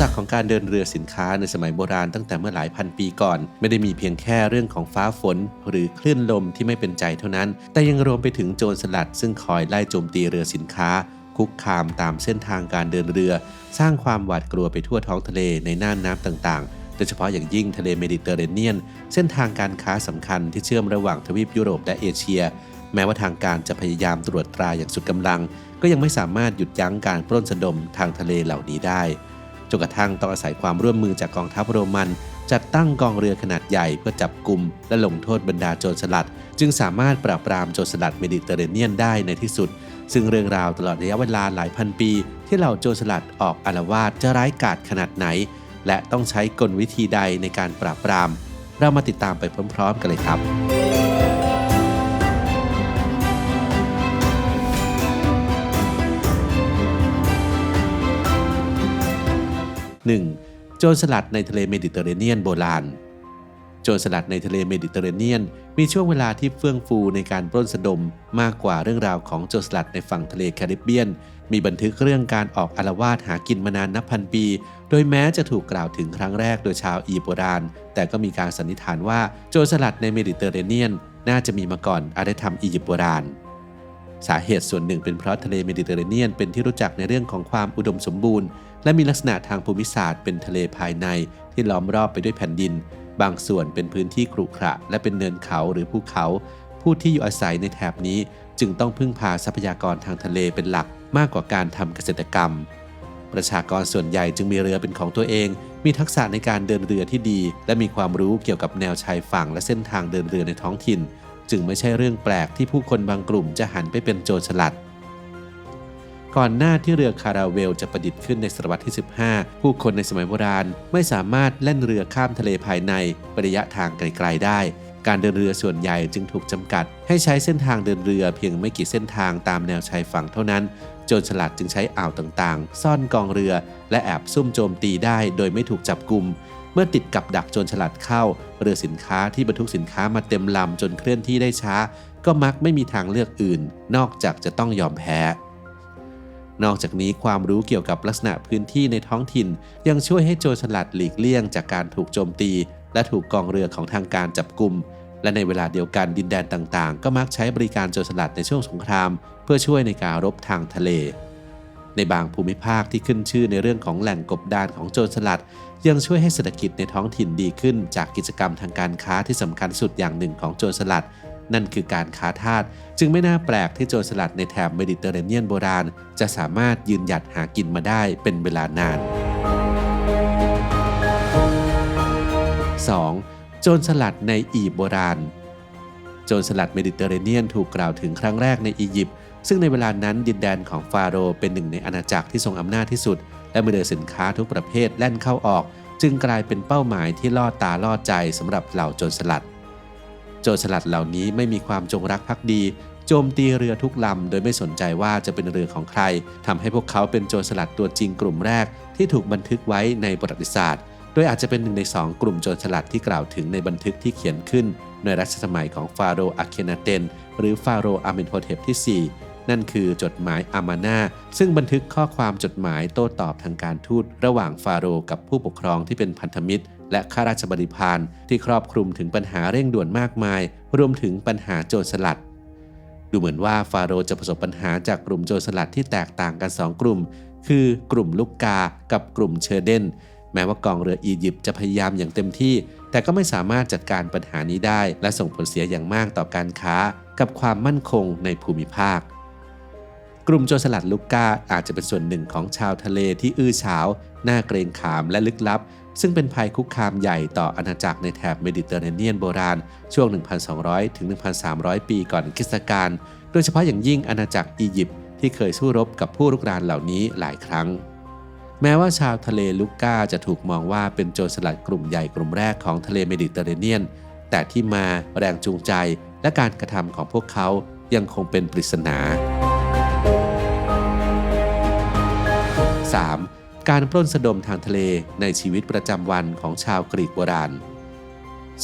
สรรคของการเดินเรือสินค้าในสมัยโบราณตั้งแต่เมื่อหลายพันปีก่อน ไม่ได้มีเพียงแค่เรื่องของฟ้าฝน หรือคลื่นลมที่ไม่เป็นใจเท่านั้น แต่ยังรวมไปถึงโจรสลัด ซึ่งคอยไล่โจมตีเรือสินค้า คุกคามตามเส้นทางการเดินเรือ สร้างความหวาดกลัวไปทั่วท้องทะเลในน่านน้ำต่างๆ โดยเฉพาะอย่างยิ่งทะเลเมดิเตอร์เรเนียน เส้นทางการค้าสำคัญที่เชื่อมระหว่างทวีปยุโรปและเอเชีย แม้ว่าทางการจะพยายามตรวจตราอย่างสุดกำลัง ก็ยังไม่สามารถหยุดยั้งการปล้นสะดมทางทะเลเหล่านี้ได้ นกระทั่งต้องอาศัยความร่วมมือจากกองทัพโรมัน จัดตั้งกองเรือขนาดใหญ่เพื่อจับกลุ่มและลงโทษบรรดาโจรสลัด จึงสามารถปราบปรามโจรสลัดเมดิเตอร์เรเนียนได้ในที่สุด ซึ่งเรื่องราวตลอดระยะเวลาหลายพันปี ที่เหล่าโจรสลัดออกอารวาสจะร้ายกาจขนาดไหน และต้องใช้กลวิธีใดในการปราบปราม เรามาติดตามไปพร้อม ๆ กันเลยครับ 1. โจรสลัดในทะเลเมดิเตอร์เรเนียนโบราณ โจรสลัดในทะเลเมดิเตอร์เรเนียน มีช่วงเวลาที่เฟื่องฟูในการปล้นสะดมมากกว่าเรื่องราวของโจรสลัดในฝั่งทะเลแคริบเบียน มีบันทึกเรื่องการออกอารวาสหากินมานานนับพันปี โดยแม้จะถูกกล่าวถึงครั้งแรกโดยชาวอียิปต์โบราณ แต่ก็มีการสันนิษฐานว่าโจรสลัดในเมดิเตอร์เรเนียน น่าจะมีมาก่อนอารยธรรมอียิปต์โบราณสาเหตุส่วนหนึ่งเป็นเพราะทะเลเมดิเตอร์เรเนียนเป็นที่รู้จักในเรื่องของความอุดมสมบูรณ์ และมีลักษณะทางภูมิศาสตร์เป็นทะเลภายในที่ล้อมรอบไปด้วยแผ่นดิน บางส่วนเป็นพื้นที่ขรุขระและเป็นเนินเขาหรือภูเขา ผู้ที่อยู่อาศัยในแถบนี้จึงต้องพึ่งพาทรัพยากรทางทะเลเป็นหลักมากกว่าการทำเกษตรกรรม ประชากรส่วนใหญ่จึงมีเรือเป็นของตัวเอง มีทักษะในการเดินเรือที่ดี และมีความรู้เกี่ยวกับแนวชายฝั่งและเส้นทางเดินเรือในท้องถิ่น จึงไม่ใช่เรื่องแปลกที่ผู้คนบางกลุ่มจะหันไปเป็นโจรสลัด ก่อนหน้าที่เรือคาราเวลจะประดิษฐ์ขึ้นในศตวรรษที่ 15 ผู้คนในสมัยโบราณ ไม่สามารถแล่นเรือข้ามทะเลภายในระยะทางไกลๆได้ การเดินเรือส่วนใหญ่จึงถูกจำกัด ให้ใช้เส้นทางเดินเรือเพียงไม่กี่เส้นทางตามแนวชายฝั่งเท่านั้น โจรสลัดจึงใช้อ่าวต่างๆ ซ่อนกองเรือ และแอบซุ่มโจมตีได้โดยไม่ถูกจับกลุ่มเมื่อติดกับดักโจรฉลาดเข้า เรือสินค้าที่บรรทุกสินค้ามาเต็มลำจนเคลื่อนที่ได้ช้า ก็มักไม่มีทางเลือกอื่น นอกจากจะต้องยอมแพ้ นอกจากนี้ความรู้เกี่ยวกับลักษณะพื้นที่ในท้องถิ่น ยังช่วยให้โจรสลัดหลีกเลี่ยงจากการถูกโจมตี และถูกกองเรือของทางการจับกลุ่มและในเวลาเดียวกันดินแดนต่างๆ ก็มักใช้บริการโจรสลัดในช่วงสงคราม เพื่อช่วยในการรบทางทะเล ในบางภูมิภาคที่ขึ้นชื่อในเรื่องของแหล่งกบดานของโจรสลัด ยังช่วยให้เศรษฐกิจในท้องถิ่นดีขึ้น จากกิจกรรมทางการค้าที่สำคัญสุดอย่างหนึ่งของโจรสลัด นั่นคือการค้าทาสจึงไม่น่าแปลกที่โจรสลัดในแถบเมดิเตอร์เรเนียนโบราณ จะสามารถยืนหยัดหากินมาได้เป็นเวลานาน 2. โจรสลัดในอียิปต์โบราณ โจรสลัดเมดิเตอร์เรเนียนถูกกล่าวถึงครั้งแรกในอียิปต์ซึ่งในเวลานั้นดินแดนของฟาโรห์เป็นหนึ่งในอาณาจักรที่ทรงอำนาจที่สุด และเมื่อเดินสินค้าทุกประเภทแล่นเข้าออก จึงกลายเป็นเป้าหมายที่ล่อตาล่อใจสำหรับเหล่าโจรสลัด โจรสลัดเหล่านี้ไม่มีความจงรักภักดี โจมตีเรือทุกลำ โดยไม่สนใจว่าจะเป็นเรือของใครทำให้พวกเขาเป็นโจรสลัดตัวจริงกลุ่มแรกที่ถูกบันทึกไว้ในประวัติศาสตร์ โดยอาจจะเป็นหนึ่งในสองกลุ่มโจรสลัดที่กล่าวถึงในบันทึกที่เขียนขึ้น ในรัชสมัยของฟาโรห์อาเคนาเตนหรือฟาโรห์อาเมนโฮเทปที่ 4 นั่นคือจดหมายอามานาซึ่งบันทึกข้อความจดหมายโต้ตอบทางการทูตระหว่างฟาโรห์กับผู้ปกครองที่เป็นพันธมิตร และข้าราชบริพารที่ครอบคลุมถึงปัญหาเร่งด่วนมากมาย รวมถึงปัญหาโจรสลัด ดูเหมือนว่าฟาโรห์จะประสบปัญหาจากกลุ่มโจรสลัดที่แตกต่างกัน 2 กลุ่ม คือกลุ่มลูกกา กับกลุ่มเชอร์เดนแม้ว่ากองเรืออียิปต์จะพยายามอย่างเต็มที่ แต่ก็ไม่สามารถจัดการปัญหานี้ได้ และส่งผลเสียอย่างมากต่อการค้า กับความมั่นคงในภูมิภาค กลุ่มโจรสลัดลูกกาอาจจะเป็นส่วนหนึ่งของชาวทะเลที่อื้อฉาว น่าเกรงขามและลึกลับ ซึ่งเป็นภัยคุกคามใหญ่ต่ออาณาจักรในแถบเมดิเตอร์เรเนียนโบราณ ช่วง 1,200 ถึง 1,300 ปีก่อนคริสตกาล โดยเฉพาะอย่างยิ่งอาณาจักรอียิปต์ที่เคยสู้รบกับผู้รุกรานเหล่านี้หลายครั้ง แม้ว่าชาวทะเลลุกกาจะถูกมองว่าเป็นโจรสลัดกลุ่มใหญ่กลุ่มแรกของทะเลเมดิเตอร์เรเนียน แต่ที่มาแรงจูงใจและการกระทำของพวกเขายังคงเป็นปริศนา 3. การปล้นสะดมทางทะเลในชีวิตประจำวันของชาวกรีกโบราณ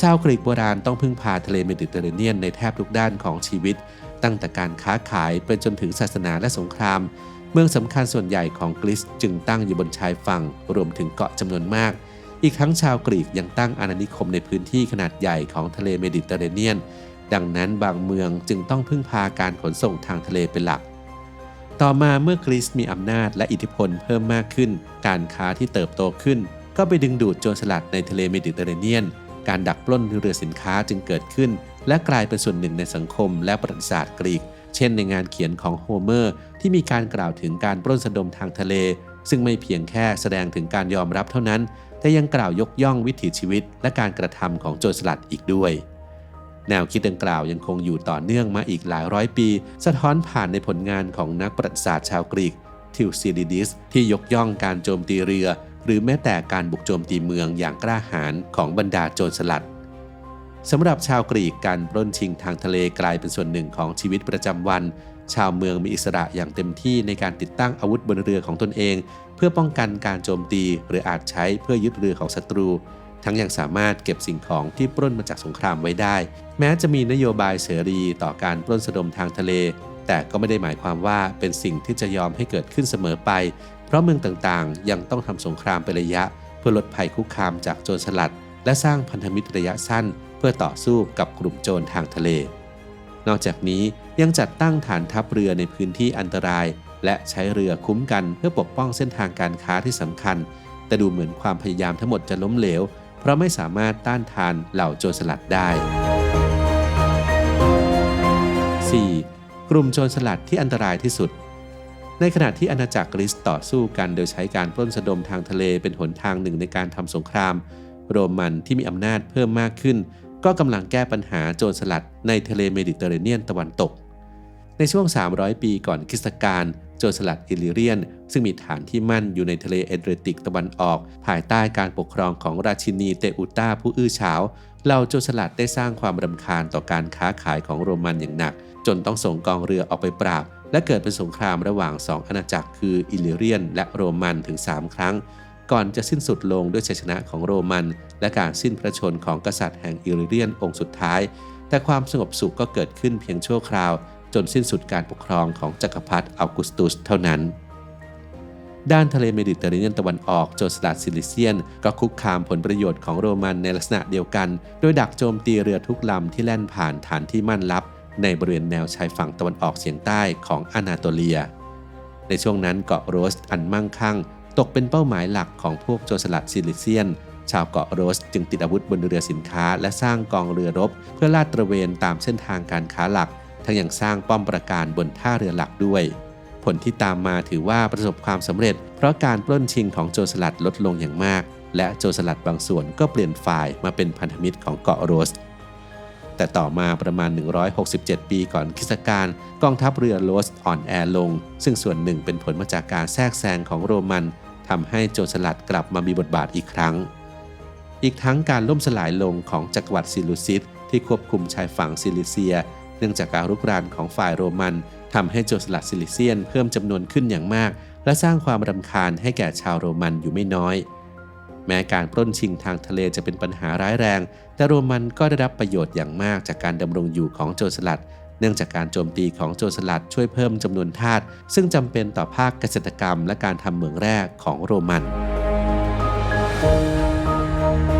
ชาวกรีกโบราณต้องพึ่งพาทะเลเมดิเตอร์เรเนียนในแทบทุกด้านของชีวิต ตั้งแต่การค้าขายไปจนถึงศาสนาและสงคราม เมืองสำคัญส่วนใหญ่ของกรีซจึงตั้งอยู่บนชายฝั่งรวมถึงเกาะจำนวนมาก อีกทั้งชาวกรีกยังตั้งอาณานิคมในพื้นที่ขนาดใหญ่ของทะเลเมดิเตอร์เรเนียน ดังนั้นบางเมืองจึงต้องพึ่งพาการขนส่งทางทะเลเป็นหลัก ต่อมาเมื่อกรีซมีอำนาจและอิทธิพลเพิ่มมากขึ้น การค้าที่เติบโตขึ้น ก็ไปดึงดูดโจรสลัดในทะเลเมดิเตอร์เรเนียน การดักปล้นเรือสินค้าจึงเกิดขึ้น และกลายเป็นส่วนหนึ่งในสังคมและประวัติศาสตร์กรีก เช่นในงานเขียนของโฮเมอร์ ที่มีการกล่าวถึงการปล้นสะดมทางทะเล ซึ่งไม่เพียงแค่แสดงถึงการยอมรับเท่านั้น แต่ยังกล่าวยกย่องวิถีชีวิต และการกระทำของโจรสลัดอีกด้วย แนวคิดดังกล่าวยังคงอยู่ต่อเนื่องมาอีกหลายร้อยปี สะท้อนผ่านในผลงานของนักประวัติศาสตร์ชาวกรีกทิวซิลิดิสที่ยกย่องการโจมตีเรือ หรือแม้แต่การบุกโจมตีเมืองอย่างกล้าหาญของบรรดาโจรสลัดสำหรับชาวกรีกการปล้นชิงทางทะเลกลายเป็นส่วนหนึ่งของชีวิตประจำวัน ชาวเมืองมีอิสระอย่างเต็มที่ในการติดตั้งอาวุธบนเรือของตนเอง เพื่อป้องกันการโจมตีหรืออาจใช้เพื่อยึดเรือของศัตรู ทั้งยังสามารถเก็บสิ่งของที่ปล้นมาจากสงครามไว้ได้ แม้จะมีนโยบายเสรีต่อการปล้นสะดมทางทะเล แต่ก็ไม่ได้หมายความว่าเป็นสิ่งที่จะยอมให้เกิดขึ้นเสมอไป เพราะเมืองต่างๆ ยังต้องทำสงครามเป็นระยะ เพื่อลดภัยคุกคามจากโจรสลัด และสร้างพันธมิตรระยะสั้น เพื่อต่อสู้กับกลุ่มโจรทางทะเล นอกจากนี้ยังจัดตั้งฐานทัพเรือในพื้นที่อันตราย และใช้เรือคุ้มกันเพื่อปกป้องเส้นทางการค้าที่สำคัญ แต่ดูเหมือนความพยายามทั้งหมดจะล้มเหลว เพราะไม่สามารถต้านทานเหล่าโจรสลัดได้ 4. กลุ่มโจรสลัดที่อันตรายที่สุด ในขณะที่อาณาจักรกรีซต่อสู้กันโดยใช้การปล้นสะดมทางทะเลเป็นหนทางหนึ่งในการทำสงคราม โรมันที่มีอำนาจเพิ่มมากขึ้น ก็กำลังแก้ปัญหาโจรสลัดในทะเลเมดิเตอร์เรเนียนตะวันตก ในช่วง 300 ปีก่อนคริสตกาลโจรสลัดอิลิเรียน ซึ่งมีฐานที่มั่นอยู่ในทะเลเอเดรติกตะวันออก ภายใต้การปกครองของราชินีเตอุต้าผู้อื้อฉาวเหล่าโจรสลัดได้สร้างความรำคาญต่อการค้าขายของโรมันอย่างหนัก จนต้องส่งกองเรือออกไปปราบ และเกิดเป็นสงครามระหว่างสองอาณาจักรคืออิลิเรียน และโรมันถึง 3 ครั้ง ก่อนจะสิ้นสุดลงด้วยชัยชนะของโรมัน และการสิ้นพระชนของกษัตริย์แห่งอิลิเรียนองค์สุดท้าย แต่ความสงบสุขก็เกิดขึ้นเพียงชั่วคราว นสิ้นสุดการปกครองของจักรพรรดิอัลกุสตุสเท่านั้น ด้านทะเลเมดิเตอร์เรเนียนตะวันออกโจรสลัดซิลิเซียน ก็คุกคามผลประโยชน์ของโรมันในลักษณะเดียวกัน โดยดักโจมตีเรือทุกลำที่แล่นผ่านฐานที่มั่นลับ ในบริเวณแนวชายฝั่งตะวันออกเฉียงใต้ของอนาโตเลีย ในช่วงนั้นเกาะโรสอันมั่งคั่ง ตกเป็นเป้าหมายหลักของพวกโจรสลัดซิลิเซียนชาวเกาะโรสจึงติดอาวุธบนเรือสินค้า และสร้างกองเรือรบ เพื่อลาดตระเวนตามเส้นทางการค้าหลัก ทั้งยังสร้างป้อมปราการบนท่าเรือหลักด้วย ผลที่ตามมาถือว่าประสบความสำเร็จ เพราะการปล้นชิงของโจรสลัดลดลงอย่างมาก และโจรสลัดบางส่วนก็เปลี่ยนฝ่ายมาเป็นพันธมิตรของเกาะโรส แต่ต่อมาประมาณ 167 ปีก่อนคริสตกาลกองทัพเรือโรสอ่อนแอลง ซึ่งส่วนหนึ่งเป็นผลมาจากการแทรกแซงของโรมันทำให้โจรสลัดกลับมามีบทบาทอีกครั้ง อีกทั้งการล่มสลายลงของจักรวรรดิซิลูซิสที่ควบคุมชายฝั่งซิลิเซีย เนื่องจากการรุกรานของฝ่ายโรมันทำให้โจรสลัดซิลิเซียนเพิ่มจำนวนขึ้นอย่างมาก และสร้างความรำคาญให้แก่ชาวโรมันอยู่ไม่น้อย แม้การปล้นชิงทางทะเลจะเป็นปัญหาร้ายแรง แต่โรมันก็ได้รับประโยชน์อย่างมากจากการดำรงอยู่ของโจรสลัด เนื่องจากการโจมตีของโจรสลัดช่วยเพิ่มจำนวนทาสซึ่งจำเป็นต่อภาคเกษตรกรรม และการทำเหมืองแร่ของโรมัน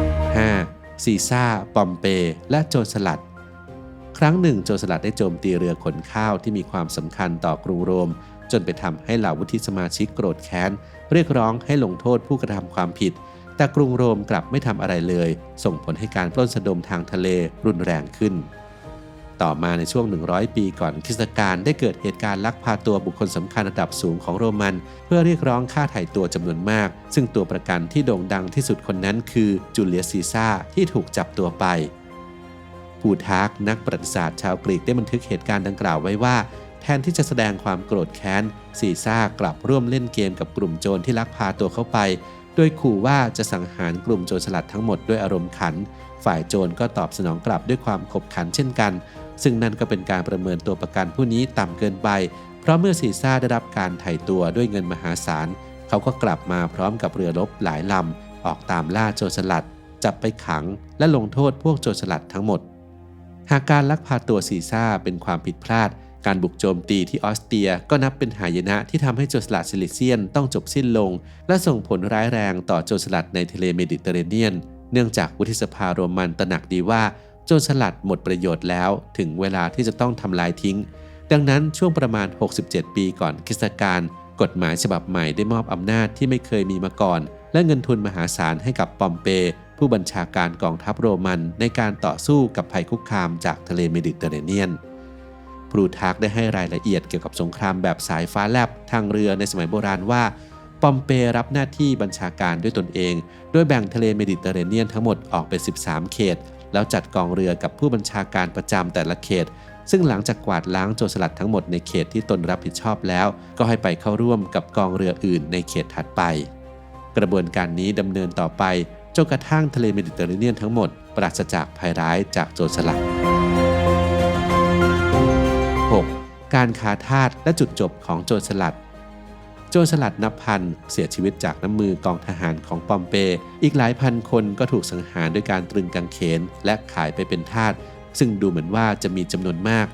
5. ซีซ่า ปอมเป และโจรสลัด ครั้งหนึ่งโจรสลัดได้โจมตีเรือขนข้าวที่มีความสำคัญต่อกรุงโรม จนไปทำให้เหล่าวุฒิสมาชิกโกรธแค้น เรียกร้องให้ลงโทษผู้กระทำความผิด แต่กรุงโรมกลับไม่ทำอะไรเลย ส่งผลให้การปล้นสะดมทางทะเลรุนแรงขึ้น ต่อมาในช่วง 100 ปีก่อนคริสตกาลได้เกิดเหตุการณ์ลักพาตัวบุคคลสำคัญระดับสูงของโรมัน เพื่อเรียกร้องค่าไถ่ตัวจำนวนมาก ซึ่งตัวประกันที่โด่งดังที่สุดคนนั้นคือจูเลียสซีซ่าที่ถูกจับตัวไป ปูทาร์กนักประวัติศาสตร์ชาวกรีกได้บันทึกเหตุการณ์ดังกล่าวไว้ว่า แทนที่จะแสดงความโกรธแค้นซีซ่ากลับร่วมเล่นเกมกับกลุ่มโจรที่ลักพาตัวเข้าไป โดยขู่ว่าจะสังหารกลุ่มโจรสลัดทั้งหมดด้วยอารมณ์ขัน ฝ่ายโจรก็ตอบสนองกลับด้วยความขบขันเช่นกัน ซึ่งนั่นก็เป็นการประเมินตัวประกันผู้นี้ต่ำเกินไป เพราะเมื่อซีซ่าได้รับการไถ่ตัวด้วยเงินมหาศาลเขาก็กลับมาพร้อมกับเรือรบหลายลำออกตามล่าโจรสลัด จับไปขังและลงโทษพวกโจรสลัดทั้งหมด หากการลักพาตัวซีซ่าเป็นความผิดพลาด การบุกโจมตีที่ออสเตรียก็นับเป็นหายนะที่ทำให้โจรสลัดซิลิเซียนต้องจบสิ้นลง และส่งผลร้ายแรงต่อโจรสลัดในทะเลเมดิเตอร์เรเนียน เนื่องจากวุฒิสภาโรมันตระหนักดีว่าโจรสลัดหมดประโยชน์แล้วถึงเวลาที่จะต้องทำลายทิ้ง ดังนั้นช่วงประมาณ 67 ปีก่อนคริสตกาลกฎหมายฉบับใหม่ได้มอบอำนาจที่ไม่เคยมีมาก่อน และเงินทุนมหาศาลให้กับปอมเป ผู้บัญชาการกองทัพโรมันในการต่อสู้กับภัยคุกคามจากทะเลเมดิเตอร์เรเนียนพรูทักได้ให้รายละเอียดเกี่ยวกับสงครามแบบสายฟ้าแลบทางเรือในสมัยโบราณว่าปอมเปรับหน้าที่บัญชาการด้วยตนเอง โดยแบ่งทะเลเมดิเตอร์เรเนียนทั้งหมดออกเป็น 13 เขต แล้วจัดกองเรือกับผู้บัญชาการประจำแต่ละเขต ซึ่งหลังจากกวาดล้างโจรสลัดทั้งหมดในเขตที่ตนรับผิดชอบแล้ว ก็ให้ไปเข้าร่วมกับกองเรืออื่นในเขตถัดไป กระบวนการนี้ดำเนินต่อไป จนกระทั่งทะเลเมดิเตอร์เรเนียนทั้งหมดปราศจากภัยร้ายจากโจรสลัด 6. การคาทาสและจุดจบของโจรสลัด โจรสลัดนับพันเสียชีวิตจากน้ำมือกองทหารของปอมเป อีกหลายพันคนก็ถูกสังหารด้วยการตรึงกางเขนและขายไปเป็นทาส ซึ่งดูเหมือนว่าจะมีจำนวนมาก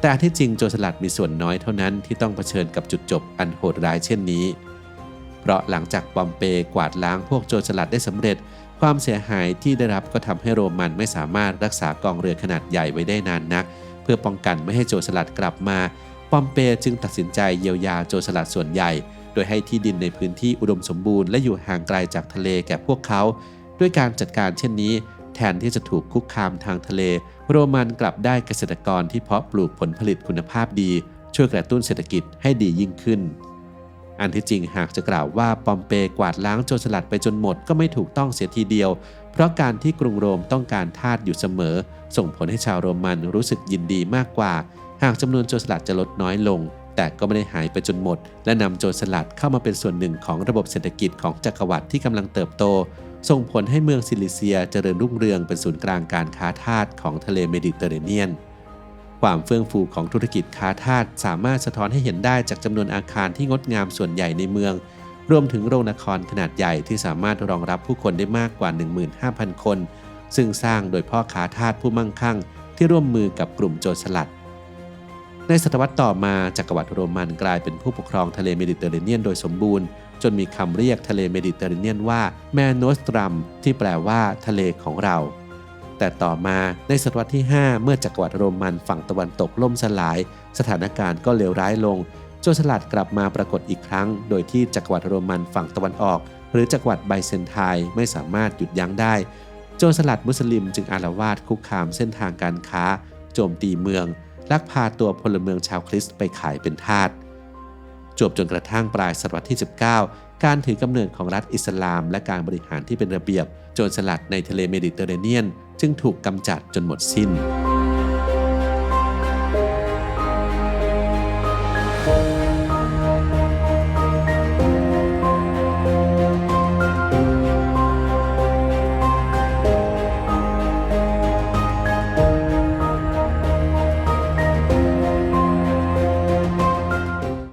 แต่ที่จริงโจรสลัดมีส่วนน้อยเท่านั้นที่ต้องเผชิญกับจุดจบอันโหดร้ายเช่นนี้ เพราะหลังจากปอมเปกวาดล้างพวกโจรสลัดได้สำเร็จ ความเสียหายที่ได้รับก็ทำให้โรมันไม่สามารถรักษากองเรือขนาดใหญ่ไว้ได้นานนัก เพื่อป้องกันไม่ให้โจรสลัดกลับมาปอมเปจึงตัดสินใจเยียวยาโจรสลัดส่วนใหญ่ โดยให้ที่ดินในพื้นที่อุดมสมบูรณ์และอยู่ห่างไกลจากทะเลแก่พวกเขา ด้วยการจัดการเช่นนี้ แทนที่จะถูกคุกคามทางทะเล โรมันกลับได้เกษตรกรที่เพาะปลูกผลผลิตคุณภาพดี ช่วยกระตุ้นเศรษฐกิจให้ดียิ่งขึ้น อันที่จริงหากจะกล่าวว่าปอมเปกวาดล้างโจรสลัดไปจนหมดก็ไม่ถูกต้องเสียทีเดียว เพราะการที่กรุงโรมต้องการทาสอยู่เสมอ ส่งผลให้ชาวโรมันรู้สึกยินดีมากกว่า หากจำนวนโจรสลัดจะลดน้อยลง แต่ก็ไม่ได้หายไปจนหมด และนำโจรสลัดเข้ามาเป็นส่วนหนึ่งของระบบเศรษฐกิจของจักรวรรดิที่กำลังเติบโต ส่งผลให้เมืองซิลิเซียเจริญรุ่งเรืองเป็นศูนย์กลางการค้าทาสของทะเลเมดิเตอร์เรเนียน ความเฟื่องฟูของธุรกิจค้าทาสสามารถสะท้อนให้เห็นได้จากจำนวนอาคารที่งดงามส่วนใหญ่ในเมือง รวมถึงโรงนครขนาดใหญ่ที่สามารถรองรับผู้คนได้มากกว่า 15,000 คน ซึ่งสร้างโดยพ่อค้าทาสผู้มั่งคั่ง ที่ร่วมมือกับกลุ่มโจรสลัด ในศตวรรษต่อมาจักรวรรดิโรมันกลายเป็นผู้ปกครองทะเลเมดิเตอร์เรเนียนโดยสมบูรณ์จนมีคำเรียกทะเลเมดิเตอร์เรเนียนว่าแมนโนสตรัมที่แปลว่าทะเลของเรา แต่ต่อมาในศตวรรษที่ 5 เมื่อจักรวรรดิโรมันฝั่งตะวันตกล่มสลาย สถานการณ์ก็เลวร้ายลงโจรสลัดกลับมาปรากฏอีกครั้ง โดยที่จักรวรรดิโรมันฝั่งตะวันออก หรือจักรวรรดิไบเซนไทน์ไม่สามารถหยุดยั้งได้ โจรสลัดมุสลิมจึงอารวาสคุกคามเส้นทางการค้า โจมตีเมือง ลักพาตัวพลเมืองชาวคริสต์ไปขายเป็นทาสจบจนกระทั่งปลายศตวรรษที่ 19 การถือกำเนิดของรัฐอิสลาม และการบริหารที่เป็นระเบียบ โจรสลัดในทะเลเมดิเตอร์เรเนียน จึงถูกกำจัดจนหมดสิ้น